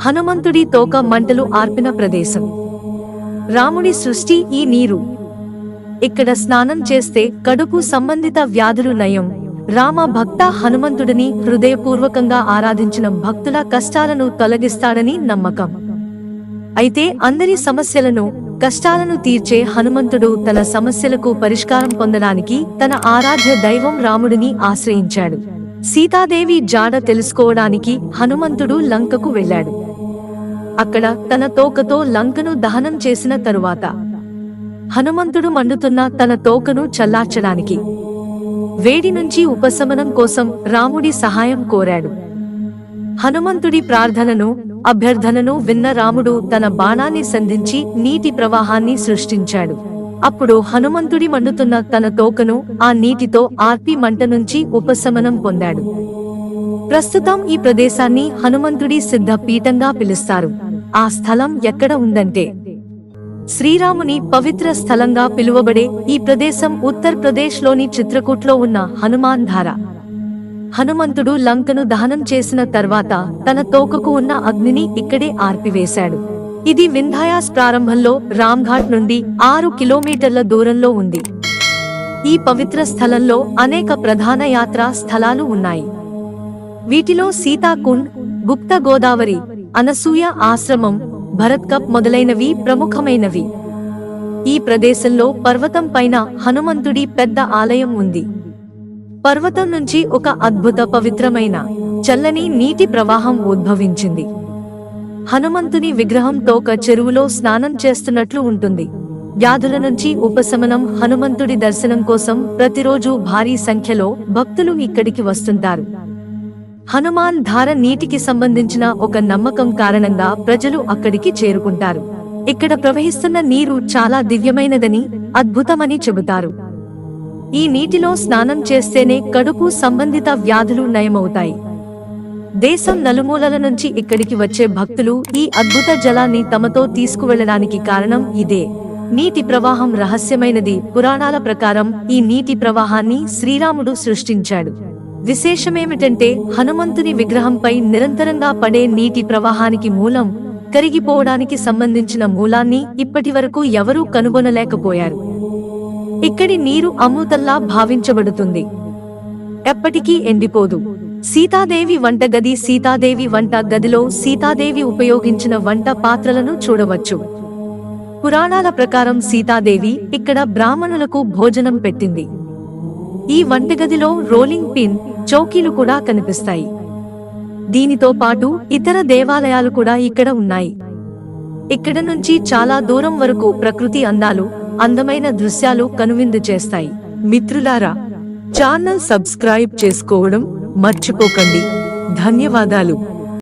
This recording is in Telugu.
హనుమంతుడి తోక మంటలు ఆర్పిన ప్రదేశం. రాముడి సృష్టి ఈ నీరు. ఇక్కడ స్నానం చేస్తే కడుపు సంబంధిత వ్యాధులు నయం. రామ భక్త హనుమంతుడిని హృదయపూర్వకంగా ఆరాధించిన భక్తుల కష్టాలను తొలగిస్తాడని నమ్మకం. అయితే అందరి సమస్యలను కష్టాలను తీర్చే హనుమంతుడు తన సమస్యలకు పరిష్కారం పొందడానికి తన ఆరాధ్య దైవం రాముడిని ఆశ్రయించాడు. సీతాదేవి జాడ తెలుసుకోవడానికి హనుమంతుడు లంకకు వెళ్ళాడు. అక్కడ తన తోకతో లంకను దహనం చేసిన తరువాత. హనుమంతుడు మండుతున్న తన తోకను చల్లార్చడానికి. వేడి నుంచి ఉపశమనం కోసం రాముడి సహాయం కోరాడు. హనుమంతుడి ప్రార్థనను అభ్యర్థనను విన్న రాముడు తన బాణాన్ని సంధించి నీటి ప్రవాహాన్ని సృష్టించాడు. అప్పుడు హనుమంతుడి మండుతున్న తన తోకను ఆ నీటితో ఆర్పి మంట నుంచి ఉపశమనం పొందాడు. ప్రస్తుతం ఈ ప్రదేశాన్ని హనుమంతుడి సిద్ధ పీఠంగా పిలుస్తారు. ఆ స్థలం ఎక్కడ ఉందంటే శ్రీరాముని పవిత్ర స్థలంగా పిలువబడే ఈ ప్రదేశం ఉత్తరప్రదేశ్లోని చిత్రకూట్లో ఉన్న హనుమాన్ ధార. హనుమంతుడు లంకను దహనం చేసిన తర్వాత తన తోకకు ఉన్న అగ్నిని ఇక్కడే ఆర్పివేశాడు. ఇది వింధాయాస్ ప్రారంభంలో రామ్ఘాట్ నుండి ఆరు కిలోమీటర్ల దూరంలో ఉంది. ఈ పవిత్ర స్థలంలో అనేక ప్రధాన యాత్రా స్థలాలు ఉన్నాయి. వీటిలో సీతాకుండ్ గుప్త గోదావరి అనసూయ ఆశ్రమం భరత్ కప్ మొదలైనవి ప్రముఖమైనవి. ఈ ప్రదేశంలో పర్వతం పైన హనుమంతుడి పెద్ద ఆలయం ఉంది. పర్వతం నుంచి ఒక అద్భుత పవిత్రమైన చల్లని నీటి ప్రవాహం ఉద్భవించింది. హనుమంతుని విగ్రహం తోక చెరువులో స్నానం చేస్తున్నట్లు ఉంటుంది. వ్యాధుల నుంచి ఉపశమనం హనుమంతుడి దర్శనం కోసం ప్రతిరోజు భారీ సంఖ్యలో భక్తులు ఇక్కడికి వస్తుంటారు. హనుమాన్ ధార నీటికి సంబంధించిన ఒక నమ్మకం కారణంగా ప్రజలు అక్కడికి చేరుకుంటారు. ఇక్కడ ప్రవహిస్తున్న నీరు చాలా దివ్యమైనదని అద్భుతమని చెబుతారు. ఈ నీటిలో స్నానం చేస్తేనే కడుపు సంబంధిత వ్యాధులు నయమవుతాయి. దేశం నలుమూలల నుంచి ఇక్కడికి వచ్చే భక్తులు ఈ అద్భుత జలాన్ని తమతో తీసుకువెళ్ళడానికి కారణం ఇదే. నీటి ప్రవాహం రహస్యమైనది. పురాణాల ప్రకారం ఈ నీటి ప్రవాహాన్ని శ్రీరాముడు సృష్టించాడు. విశేషమేమిటంటే హనుమంతుని విగ్రహంపై నిరంతరంగా పడే నీటి ప్రవాహానికి మూలం కరిగిపోవడానికి సంబంధించిన మూలాన్ని ఇప్పటివరకు ఎవరూ కనుగొనలేకపోయారు. ఇక్కడి నీరు అమృతల్లా భావించబడుతుంది. ఎప్పటికీ ఎండిపోదు. సీతాదేవి వంటగది సీతాదేవి వంట గదిలో సీతాదేవి ఉపయోగించిన వంట పాత్రలను చూడవచ్చు. పురాణాల ప్రకారం సీతాదేవి ఇక్కడ బ్రాహ్మణులకు భోజనం పెట్టింది. ఈ వంటగదిలో రోలింగ్ పిన్ చౌకీలు కూడా కనిపిస్తాయి. దీనితో పాటు ఇతర దేవాలయాలు కూడా ఇక్కడ ఉన్నాయి. ఇక్కడ నుంచి చాలా దూరం వరకు ప్రకృతి అందాలు అందమైన దృశ్యాలు కనువిందు చేస్తాయి. మిత్రులారా ఛానల్ సబ్స్క్రైబ్ చేసుకోవడం మర్చిపోకండి. ధన్యవాదాలు.